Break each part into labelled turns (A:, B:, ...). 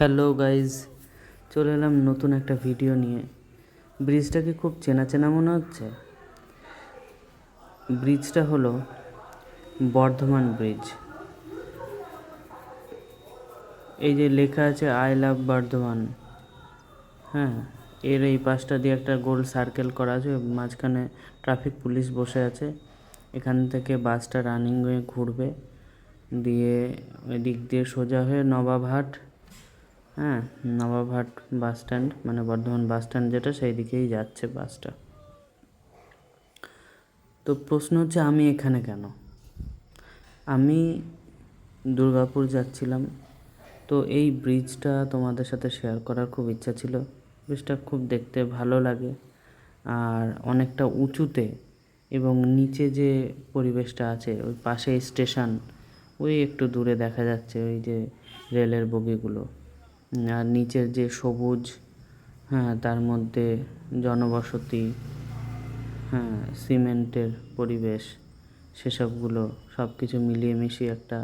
A: Hello guys চলে এলাম নতুন একটা ভিডিও নিয়ে। ব্রিজটাকে খুব চেনা চেনা মনে হচ্ছে? ব্রিজটা হলো বর্ধমান ব্রিজ। এই যে লেখা আছে আই লাভ বর্ধমান। হ্যাঁ এর এই পাশটা দিয়ে একটা গোল সার্কেল করা আছে মাঝখানে ট্রাফিক পুলিশ বসে আছে। এখান থেকে বাসটা রানিং হয়ে ঘুরবে। দিয়ে এদিক দিয়ে সোজা হয়ে নবাবহাট হ্যাঁ নবাবহাট বাস স্ট্যান্ড মানে বর্ধমান বাস স্ট্যান্ড যেটা সেই দিকেই যাচ্ছে বাসটা। তো প্রশ্ন হচ্ছে আমি এখানে কেন? আমি দুর্গাপুর যাচ্ছিলাম, তো এই ব্রিজটা তোমাদের সাথে শেয়ার করার খুব ইচ্ছা ছিল। ব্রিজটা খুব দেখতে ভালো লাগে, আর অনেকটা উঁচুতে এবং নিচে যে পরিবেশটা আছে, ওই পাশে স্টেশন ওই একটু দূরে দেখা যাচ্ছে, ওই যে রেলের বগিগুলো। আর নিচের যে সবুজ হ্যাঁ তার মধ্যে জনবসতি হ্যাঁ সিমেন্টের পরিবেশ, সেসবগুলো সব কিছু মিলিয়ে মিশিয়ে একটা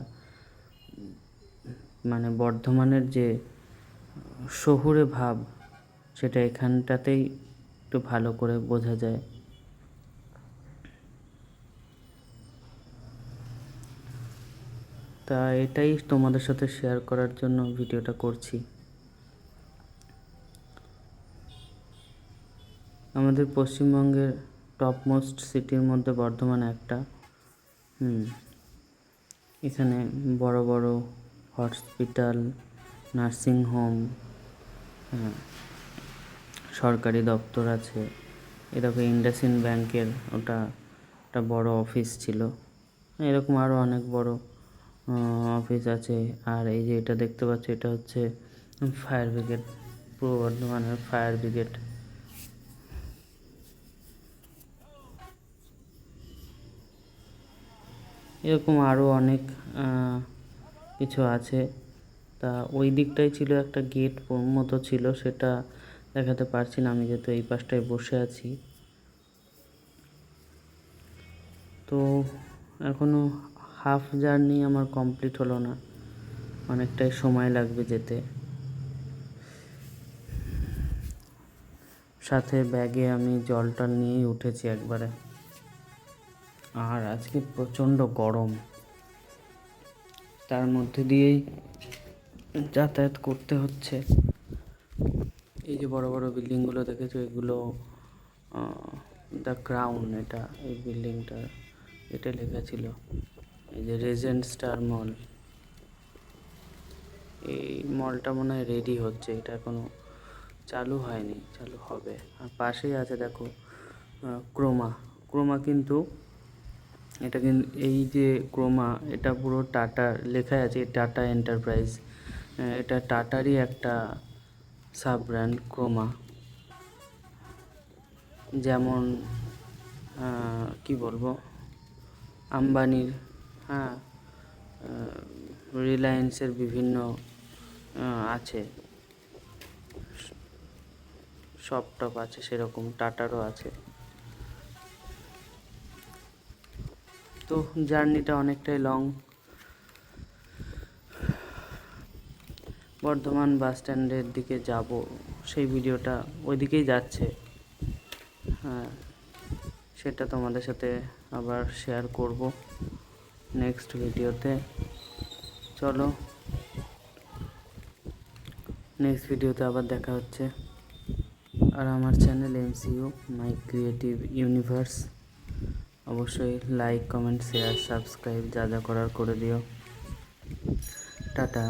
A: মানে বর্ধমানের যে শহুরে ভাব, সেটা এখানটাতেই একটু ভালো করে বোঝা যায়। তা এটাই তোমাদের সাথে শেয়ার করার জন্য ভিডিওটা করছি। আমাদের পশ্চিমবঙ্গের টপ মোস্ট সিটির মধ্যে বর্ধমান একটা। হুম, এখানে বড় বড় হসপিটাল নার্সিং হোম সরকারি দপ্তর আছে। এরকম ইন্ডাসিন ব্যাংকের ওটা, একটা বড় অফিস ছিল। এরকম আরও অনেক বড় অফিস আছে। আর এই যে এটা দেখতে পাচ্ছ, এটা হচ্ছে ফায়ার ব্রিগেড পূর্ব বর্ধমানের ফায়ার ব্রিগেড এরকম আরও অনেক কিছু আছে। তা ওই দিকটাই ছিল একটা গেট মতো ছিল, সেটা দেখাতে পারছি না, আমি যেহেতু এই পাশটায় বসে আছি। তো এখনও হাফ জার্নি আমার কমপ্লিট হলো না, অনেকটাই সময় লাগবে যেতে। সাথে ব্যাগে আমি জলটা নিয়েই উঠেছি একবারে। আর আজকে প্রচণ্ড গরম। তার মধ্যে দিয়েই যাতায়াত করতে হচ্ছে। এই যে বড় বড় বিল্ডিংগুলো দেখেছ, এগুলো দ্য ক্রাউন এটা, এই বিল্ডিংটা, এটা লেখা ছিল। এই যে রেজেন্ট স্টার মল এই মলটা মনে হয় রেডি হচ্ছে, এটা এখনও চালু হয়নি, চালু হবে। আর পাশেই আছে, দেখো ক্রোমা। ক্রোমা কিন্তু এটা কিন্তু এই যে ক্রোমা, এটা পুরো টাটা লেখা আছে, টাটা এন্টারপ্রাইজ। এটা টাটারই একটা সাব ব্র্যান্ড ক্রোমা। যেমন কি বলব? আম্বানির হ্যাঁ রিলায়েন্সের বিভিন্ন আছে। শপ টপ আছে, সেরকম টাটারও আছে। তো জার্নিটা অনেকটাই লং বর্ধমান বাস স্ট্যান্ডের দিকে যাব, সেই ভিডিওটা ওই দিকেই যাচ্ছে। হ্যাঁ সেটা তোমাদের সাথে আবার শেয়ার করব নেক্সট ভিডিওতে। চলো নেক্সট ভিডিওতে আবার দেখা হচ্ছে। আর আমার channel MCU my creative universe অবশ্যই লাইক কমেন্ট শেয়ার সাবস্ক্রাইব যা যা করার করে দিও। টাটা।